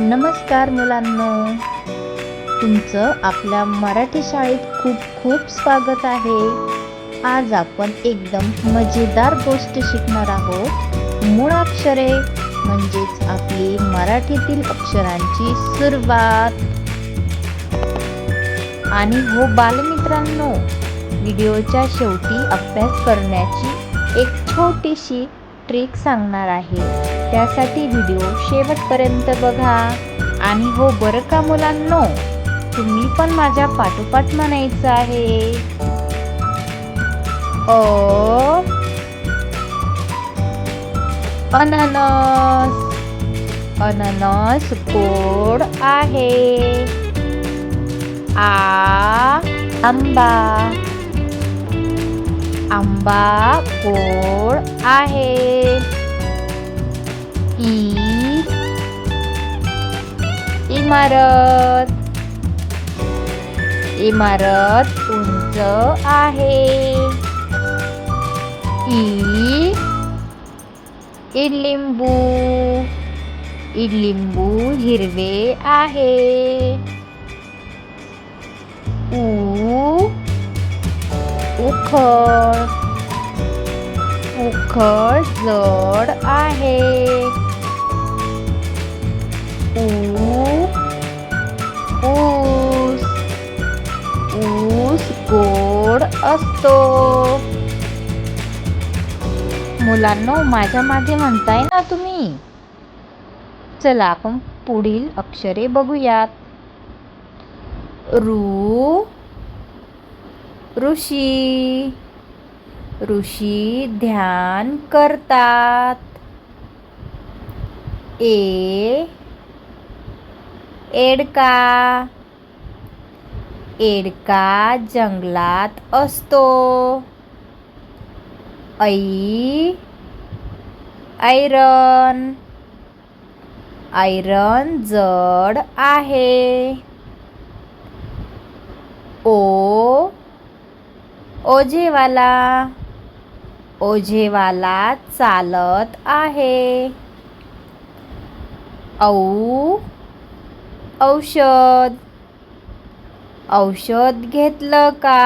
नमस्कार मुलांनो. तुमचं आपल्या मराठी शाळेत खूप खूप स्वागत आहे. आज आपण एकदम मजेदार गोष्ट शिकणार आहोत. मुळाक्षरे म्हणजेच आपली मराठीतील अक्षरांची सुरुवात. आणि हो बालमित्रांनो व्हिडिओच्या शेवटी अभ्यास करण्याची एक छोटीशी ट्रिक सांगणार आहे. त्यासाठी व्हिडिओ शेवटपर्यंत बघा. आणि हो बरं का मुलांनो? तुम्ही पण माझ्या पाठोपाठ म्हणायचं आहे. अ अननस. अननस गोड आहे. आ आंबा. आंबा गोड आहे. ई इमारत. इमारत उंच आहे. ई इडलिंबू. इडलिंबू हिरवे आहे. उखळ. उखळ जड आहे. ऊस. ऊस गोड असतो. मुलांनो माझ्या मागे म्हणताय ना तुम्ही? चला आपण पुढील अक्षरे बघूयात. रू ऋषी ऋषी ध्यान करतात. ए एडका एडका जंगलात असतो. ऐ ऐरन ऐरन जड आहे. ओ ओझेवाला. ओझेवाला चालत आहे. औ औषध. औषध घेतलं का?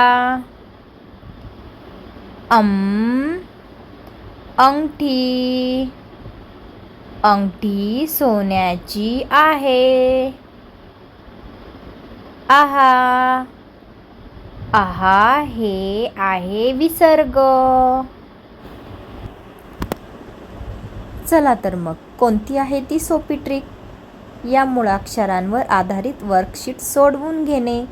अम अंगठी. अंगठी सोन्याची आहे. आहा. आहा हे आहे विसर्ग. चला तर मग कोणती आहे ती सोपी ट्रिक या मुळाक्षरांवर आधारित वर्कशीट सोडवून घेणे.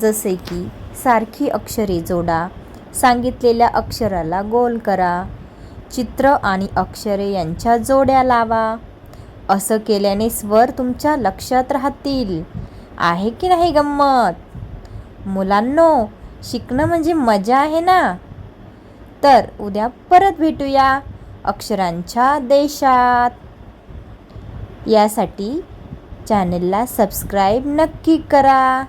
जसे की सारखी अक्षरे जोडा सांगितलेल्या अक्षराला गोल करा. चित्र आणि अक्षरे यांच्या जोड्या लावा. असं केल्याने स्वर तुमच्या लक्षात राहतील. आहे की नाही गंमत? मुलांनो शिकणं म्हणजे मजा आहे ना? तर उद्या परत भेटूया अक्षरांच्या देशात. यासाठी चॅनलला सबस्क्राईब नक्की करा.